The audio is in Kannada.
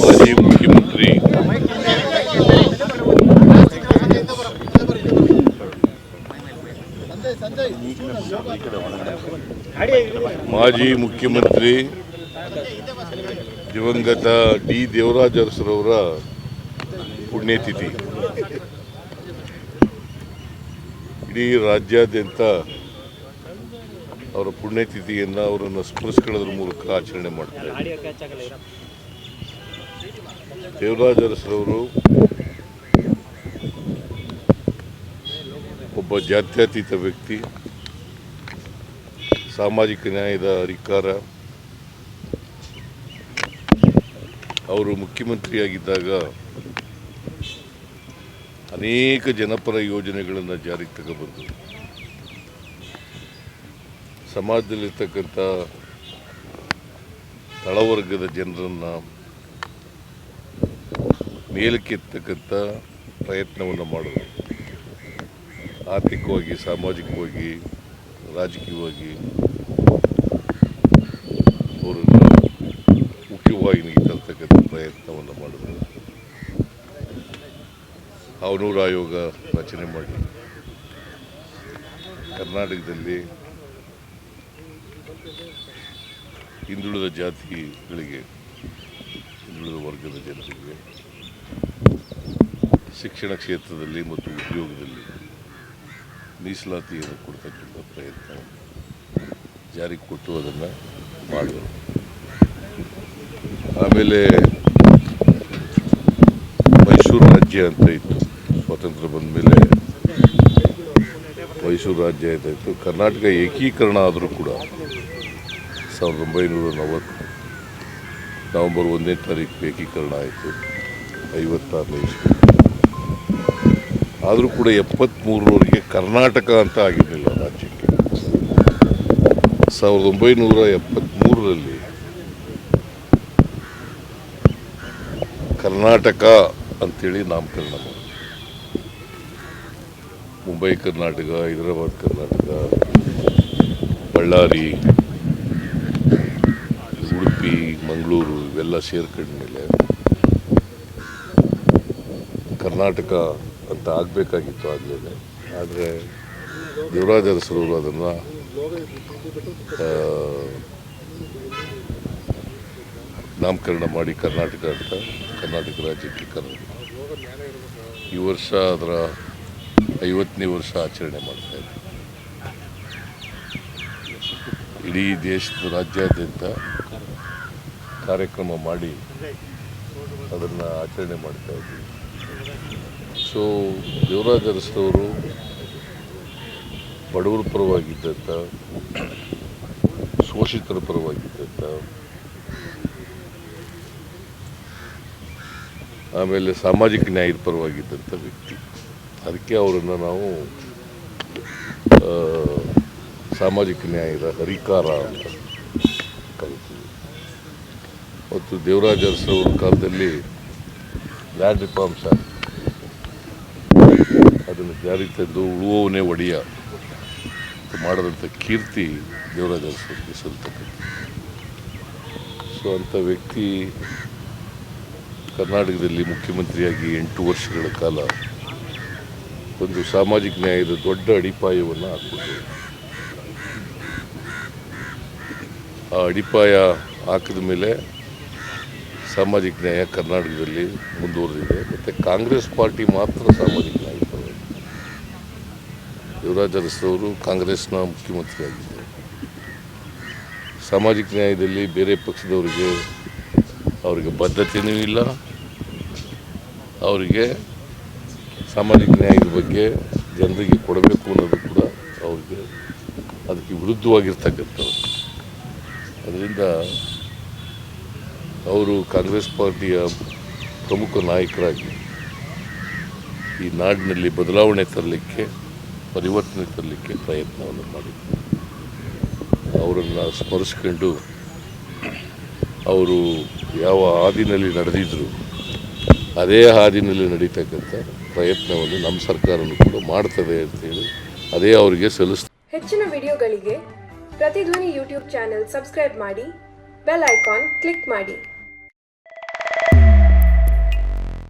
ಮಾಜಿ ಮುಖ್ಯಮಂತ್ರಿ ಮಾಜಿ ಮುಖ್ಯಮಂತ್ರಿ ದಿವಂಗತ ಡಿ ದೇವರಾಜ ಅರಸರವರ ಪುಣ್ಯತಿಥಿ. ಇಡೀ ರಾಜ್ಯಾದ್ಯಂತ ಅವರ ಪುಣ್ಯತಿಥಿಯನ್ನು ಅವರನ್ನು ಸ್ಮರಿಸ್ಕೊಳ್ಳೋದ್ರ ಮೂಲಕ ಆಚರಣೆ ಮಾಡ್ತಾರೆ ದೇವರಾಜ ಅರಸರವರು ಒಬ್ಬ ಜಾತ್ಯತೀತ ವ್ಯಕ್ತಿ ಸಾಮಾಜಿಕ ನ್ಯಾಯದ ಅಧಿಕಾರ. ಅವರು ಮುಖ್ಯಮಂತ್ರಿಯಾಗಿದ್ದಾಗ ಅನೇಕ ಜನಪರ ಯೋಜನೆಗಳನ್ನು ಜಾರಿಗೆ ತಗೊಬಂದು ಸಮಾಜದಲ್ಲಿರ್ತಕ್ಕಂಥ ತಳವರ್ಗದ ಜನರನ್ನು ಮೇಲಕ್ಕೆತ್ತಕ್ಕಂಥ ಪ್ರಯತ್ನವನ್ನು ಮಾಡೋದು. ಆರ್ಥಿಕವಾಗಿ, ಸಾಮಾಜಿಕವಾಗಿ, ರಾಜಕೀಯವಾಗಿ ಅವರನ್ನು ಮುಖ್ಯವಾಹಿನಿಗೆ ತರ್ತಕ್ಕಂಥ ಪ್ರಯತ್ನವನ್ನು ಮಾಡಿದ್ರು ಅವನೂರು ಆಯೋಗ ರಚನೆ ಮಾಡಿ. ಕರ್ನಾಟಕದಲ್ಲಿ ಹಿಂದುಳಿದ ಜಾತಿಗಳಿಗೆ, ಹಿಂದುಳಿದ ವರ್ಗದ ಜನರಿಗೆ, ಶಿಕ್ಷಣ ಕ್ಷೇತ್ರದಲ್ಲಿ ಮತ್ತು ಉದ್ಯೋಗದಲ್ಲಿ ಮೀಸಲಾತಿಯನ್ನು ಕೊಡ್ತಕ್ಕಂಥ ಪ್ರಯತ್ನ ಜಾರಿಗೆ ಕೊಟ್ಟು ಅದನ್ನು ಮಾಡಿದರು ಆಮೇಲೆ ಮೈಸೂರು ರಾಜ್ಯ ಅಂತ ಇತ್ತು, ಸ್ವಾತಂತ್ರ್ಯ ಬಂದ ಮೇಲೆ ಮೈಸೂರು ರಾಜ್ಯ ಅಂತ ಇತ್ತು. ಕರ್ನಾಟಕ ಏಕೀಕರಣ ಆದರೂ ಕೂಡ ಸಾವಿರದ ಒಂಬೈನೂರ ನಲವತ್ತು ನವೆಂಬರ್ ಒಂದನೇ ತಾರೀಕು ಏಕೀಕರಣ ಆಯಿತು, ಐವತ್ತಾರನೇ ಇಸ್ವಿ. ಆದರೂ ಕೂಡ ಎಪ್ಪತ್ತ್ಮೂರರವರೆಗೆ ಕರ್ನಾಟಕ ಅಂತ ಆಗಿರಲಿಲ್ಲ ರಾಜ್ಯಕ್ಕೆ. ಸಾವಿರದ ಒಂಬೈನೂರ ಎಪ್ಪತ್ತ್ಮೂರರಲ್ಲಿ ಕರ್ನಾಟಕ ಅಂಥೇಳಿ ನಾಮಕರಣ ಮುಂಬೈ ಕರ್ನಾಟಕ, ಹೈದರಾಬಾದ್ ಕರ್ನಾಟಕ, ಬಳ್ಳಾರಿ ಮಂಗಳೂರು ಇವೆಲ್ಲ ಸೇರ್ಕೊಂಡ್ಮೇಲೆ ಕರ್ನಾಟಕ ಅಂತ ಆಗಬೇಕಾಗಿತ್ತು ಆಗಲೇ ಆದರೆ ದೇವರಾಜ ಅರಸರವರು ಅದನ್ನು ನಾಮಕರಣ ಮಾಡಿ ಕರ್ನಾಟಕ ಅಂತ, ಕರ್ನಾಟಕ ರಾಜ್ಯಕ್ಕೆ ಕರ್ನಾಟಕ ಈ ವರ್ಷ ಅದರ ಐವತ್ತನೇ ವರ್ಷ ಆಚರಣೆ ಮಾಡ್ತಾ ಇದ್ದೀವಿ ಇಡೀ ದೇಶದ ರಾಜ್ಯಾದ್ಯಂತ ಕಾರ್ಯಕ್ರಮ ಮಾಡಿ ಅದನ್ನು ಆಚರಣೆ ಮಾಡ್ತಾ ಇದ್ವಿ. ಸೊ ದೇವರಾಜ ಬಡವರ ಪರವಾಗಿದ್ದಂಥ ಶೋಷಿತರ ಪರವಾಗಿದ್ದಂಥ ಆಮೇಲೆ ಸಾಮಾಜಿಕ ನ್ಯಾಯದ ಪರವಾಗಿದ್ದಂಥ ವ್ಯಕ್ತಿ. ಅದಕ್ಕೆ ಅವರನ್ನು ನಾವು ಸಾಮಾಜಿಕ ನ್ಯಾಯದ ಹರಿಕಾರ ಅಂತ. ಮತ್ತು ದೇವರಾಜ ಅರಸರವರ ಕಾಲದಲ್ಲಿ ಲ್ಯಾಂಡ್ ರಿಫಾರ್ಮ್ಸ್ ಅದನ್ನು ಜಾರಿ ತಂದು ಉಳುವವನೇ ಒಡೆಯ ಮಾಡಿದಂಥ ಕೀರ್ತಿ ದೇವರಾಜ ಅರಸರಿಗೆ ಸಲ್ತಕ್ಕಂಥ ಸೊ ಅಂಥ ವ್ಯಕ್ತಿ ಕರ್ನಾಟಕದಲ್ಲಿ ಮುಖ್ಯಮಂತ್ರಿಯಾಗಿ ಎಂಟು ವರ್ಷಗಳ ಕಾಲ ಒಂದು ಸಾಮಾಜಿಕ ನ್ಯಾಯದ ದೊಡ್ಡ ಅಡಿಪಾಯವನ್ನು ಹಾಕಿದ್ರು. ಆ ಅಡಿಪಾಯ ಹಾಕಿದ ಮೇಲೆ ಸಾಮಾಜಿಕ ನ್ಯಾಯ ಕರ್ನಾಟಕದಲ್ಲಿ ಮುಂದುವರೆದಿದೆ. ಮತ್ತು ಕಾಂಗ್ರೆಸ್ ಪಾರ್ಟಿ ಮಾತ್ರ ಸಾಮಾಜಿಕ ನ್ಯಾಯ ಯುವರಾಜ್ ಅರಸವರು ಕಾಂಗ್ರೆಸ್ನ ಮುಖ್ಯಮಂತ್ರಿಯಾಗಿದ್ದರು. ಸಾಮಾಜಿಕ ನ್ಯಾಯದಲ್ಲಿ ಬೇರೆ ಪಕ್ಷದವರಿಗೆ ಅವರಿಗೆ ಬದ್ಧತೆಯೂ ಇಲ್ಲ. ಅವರಿಗೆ ಸಾಮಾಜಿಕ ನ್ಯಾಯದ ಬಗ್ಗೆ ಜನರಿಗೆ ಕೊಡಬೇಕು ಅನ್ನೋದು ಕೂಡ ಅವ್ರಿಗೆ ಅದಕ್ಕೆ ವಿರುದ್ಧವಾಗಿರ್ತಕ್ಕಂಥವ್ರು ಅದರಿಂದ ಅವರು ಕಾಂಗ್ರೆಸ್ ಪಾರ್ಟಿಯ ಪ್ರಮುಖ ನಾಯಕರಾಗಿ ಈ ನಾಡಿನಲ್ಲಿ ಬದಲಾವಣೆ ತರಲಿಕ್ಕೆ, ಪರಿವರ್ತನೆ ತರಲಿಕ್ಕೆ ಪ್ರಯತ್ನವನ್ನು ಮಾಡಿದರು ಅವರನ್ನು ಸ್ಮರಿಸ್ಕೊಂಡು ಅವರು ಯಾವ ಹಾದಿನಲ್ಲಿ ನಡೆದಿದ್ದರು ಅದೇ ಹಾದಿನಲ್ಲಿ ನಡೀತಕ್ಕಂಥ ಪ್ರಯತ್ನವನ್ನು ನಮ್ಮ ಸರ್ಕಾರನೂ ಕೂಡ ಮಾಡ್ತದೆ ಅಂತೇಳಿ ಅದೇ ಅವರಿಗೆ ಸಲ್ಲಿಸ್ತಾರೆ ಹೆಚ್ಚಿನ ವಿಡಿಯೋಗಳಿಗೆ ಪ್ರತಿಧ್ವನಿ ಯೂಟ್ಯೂಬ್ ಚಾನೆಲ್ ಸಬ್ಸ್ಕ್ರೈಬ್ ಮಾಡಿ, ಬೆಲ್ ಐಕಾನ್ ಕ್ಲಿಕ್ ಮಾಡಿ.